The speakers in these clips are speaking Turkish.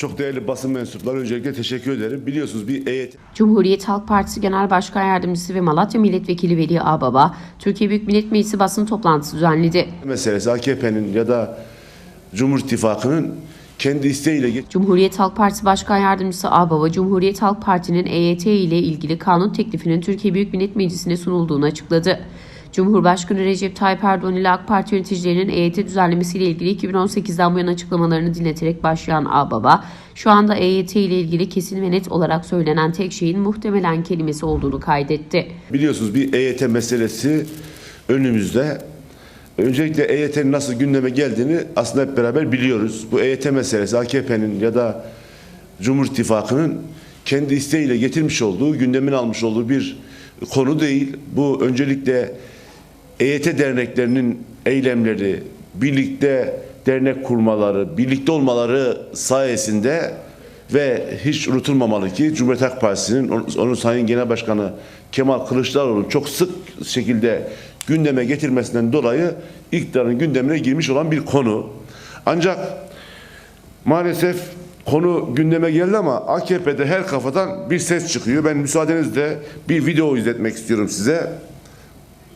Çok değerli basın mensupları öncelikle teşekkür ederim. Biliyorsunuz bir EYT Cumhuriyet Halk Partisi Genel Başkan Yardımcısı ve Malatya Milletvekili Veli Ağbaba, Türkiye Büyük Millet Meclisi basın toplantısı düzenledi. meselesi AKP'nin ya da Cumhur İttifakı'nın kendi isteğiyle geç- Cumhuriyet Halk Partisi Başkan Yardımcısı Ağbaba, Cumhuriyet Halk Parti'nin EYT ile ilgili kanun teklifinin Türkiye Büyük Millet Meclisi'ne sunulduğunu açıkladı. Cumhurbaşkanı Recep Tayyip Erdoğan ile AK Parti yöneticilerinin EYT düzenlemesiyle ilgili 2018'den bu yana açıklamalarını dinleterek başlayan Ağbaba, şu anda EYT ile ilgili kesin ve net olarak söylenen tek şeyin muhtemelen kelimesi olduğunu kaydetti. Biliyorsunuz bir EYT meselesi önümüzde. Öncelikle EYT'nin nasıl gündeme geldiğini aslında hep beraber biliyoruz. Bu EYT meselesi AKP'nin ya da Cumhur İttifakı'nın kendi isteğiyle getirmiş olduğu, gündemine almış olduğu bir konu değil. Bu öncelikle EYT derneklerinin eylemleri, birlikte dernek kurmaları, birlikte olmaları sayesinde ve hiç unutulmamalı ki Cumhuriyet Halk Partisi'nin onun- Sayın Genel Başkanı Kemal Kılıçdaroğlu'nun çok sık şekilde gündeme getirmesinden dolayı iktidarın gündemine girmiş olan bir konu. Ancak maalesef konu gündeme geldi ama AKP'de her kafadan bir ses çıkıyor. Ben müsaadenizle bir video izletmek istiyorum size.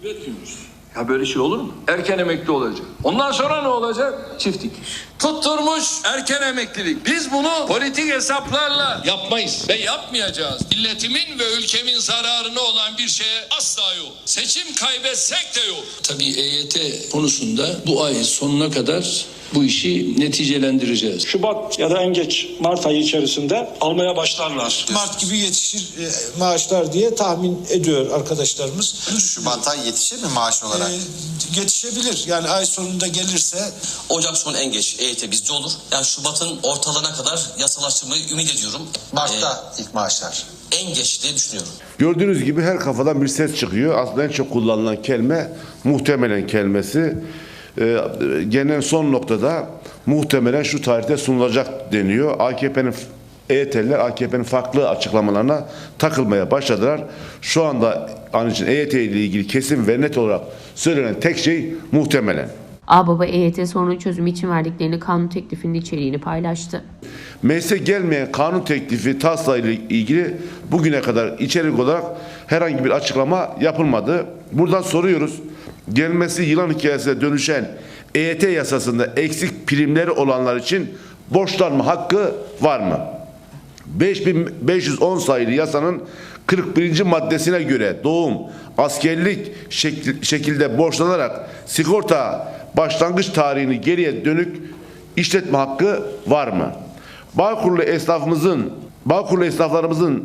Üretmiyoruz. Ya böyle şey olur mu? Erken emekli olacak. Ondan sonra ne olacak? Çift dikiş. Tutturmuş erken emeklilik. Biz bunu politik hesaplarla yapmayız ve yapmayacağız. Milletimin ve ülkemin zararına olan bir şeye asla yok. Seçim kaybetsek de yok. Tabii EYT konusunda bu ay sonuna kadar bu işi neticelendireceğiz. Şubat ya da en geç Mart ayı içerisinde almaya başlarlar. Mart gibi yetişir e, maaşlar diye tahmin ediyor arkadaşlarımız. Şubat'a yetişir mi maaş olarak? E, yetişebilir. Yani ay sonunda gelirse Ocak sonu en geç EYT bizde olur. Yani Şubat'ın ortalarına kadar yasalaştırmayı ümit ediyorum. Mart'ta ilk maaşlar. Ee, en geç diye düşünüyorum. Gördüğünüz gibi her kafadan bir ses çıkıyor. Aslında en çok kullanılan kelime muhtemelen kelimesi. Ee, genel son noktada muhtemelen şu tarihte sunulacak deniyor. AKP'nin EYT'liler AKP'nin farklı açıklamalarına takılmaya başladılar. Şu anda an için EYT ile ilgili kesin ve net olarak söylenen tek şey muhtemelen. Ağbaba EYT sorunun çözümü için verdiklerini kanun teklifinin içeriğini paylaştı. Meclise gelmeyen kanun teklifi taslağı ile ilgili bugüne kadar içerik olarak herhangi bir açıklama yapılmadı. Buradan soruyoruz. Gelmesi yılan hikayesine dönüşen EYT yasasında eksik primleri olanlar için borçlanma hakkı var mı? 5510 sayılı yasanın 41. maddesine göre doğum, askerlik şekil- şekilde borçlanarak sigorta başlangıç tarihini geriye dönük işletme hakkı var mı? Bağkurlu esnafımızın, Bağkurlu esnaflarımızın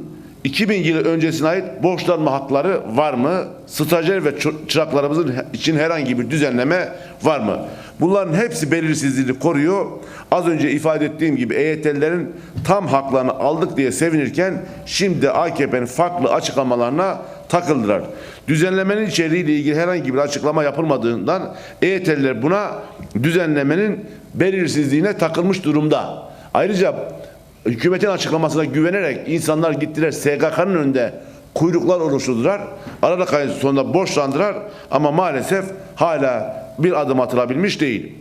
2000 yılı öncesine ait borçlanma hakları var mı? Stajyer ve çı- çıraklarımızın için herhangi bir düzenleme var mı? Bunların hepsi belirsizliğini koruyor. Az önce ifade ettiğim gibi EYT'lilerin tam haklarını aldık diye sevinirken şimdi AKP'nin farklı açıklamalarına takıldılar. Düzenlemenin içeriğiyle ilgili herhangi bir açıklama yapılmadığından EYT'liler buna düzenlemenin belirsizliğine takılmış durumda. Ayrıca hükümetin açıklamasına güvenerek insanlar gittiler SGK'nın önünde kuyruklar oluşturdular. Aralık ayı sonunda borçlandılar ama maalesef hala bir adım atılabilmiş değil.